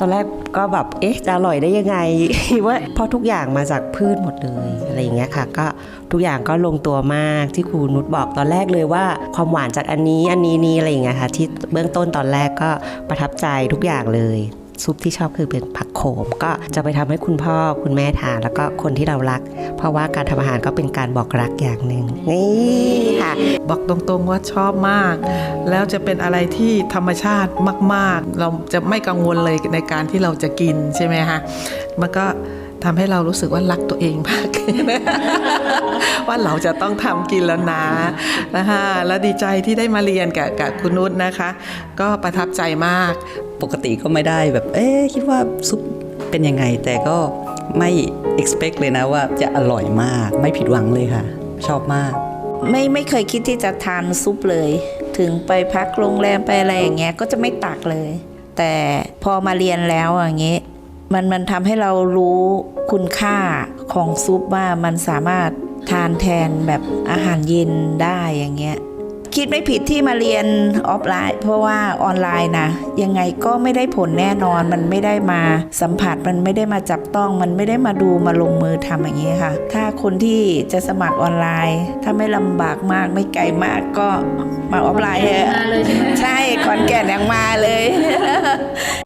ตอนแรกก็แบบเอ๊ะจะอร่อยได้ยังไงว่าเพราะทุกอย่างมาจากพืชหมดเลยอะไรอย่างเงี้ยค่ะ ก็ทุกอย่างก็ลงตัวมากที่ครูนุชบอกตอนแรกเลยว่า ความหวานจากอันนี้อันนี้นี้อะไรอย่างเงี้ยค่ะที่เบื้องต้นตอนแรกก็ประทับใจทุกอย่างเลย ซุปที่ชอบคือเป็นผัก โขม ก็จะไปทำให้คุณพ่อคุณแม่ทานแล้วก็คนที่เรารัก เพราะว่าการทำอาหารก็เป็นการบอกรักอย่างหนึ่งนี่ค่ะ บอกตรงๆว่าชอบมาก แล้วจะเป็นอะไรที่ธรรมชาติมาก ๆ เราจะไม่กังวลเลยในการที่เราจะกินใช่ไหมคะมันก็ ทำให้เรารู้สึกว่ารักตัวเองมากขึ้นว่าเราจะต้องทำกินแล้วนะนะคะแล้วดีใจที่ได้มาเรียนกับกับคุณนุชนะคะ ก็ประทับใจมากปกติก็ไม่ได้แบบ เอ๊ะคิดว่าซุปเป็นยังไง แต่ก็ไม่ expect เลยนะว่าจะอร่อยมากไม่ผิดหวังเลยค่ะ ชอบมาก ไม่ไม่เคยคิดที่จะทานซุปเลย ถึงไปพักโรงแรมไปอะไรอย่างเงี้ยก็จะไม่ตักเลย แต่พอมาเรียนแล้วอย่างเงี้ย มันมันทำให้เรารู้คุณค่าของซุปว่ามันสามารถทานแทนแบบอาหารเย็นได้อย่างเงี้ยคิดไม่ผิดที่มาเรียนออฟไลน์ เพราะว่าออนไลน์นะยังไงก็ไม่ได้ผลแน่นอนมันไม่ได้มาสัมผัสมันไม่ได้มาจับต้องมันไม่ได้มาดูมาลงมือทำอย่างนี้ค่ะ ถ้าคนที่จะสมัครออนไลน์ ถ้าไม่ลำบากมากไม่ไกลมากก็มาออฟไลน์เถอะมาเลยใช่ไหมใช่ขอนแก่นยังมาเลย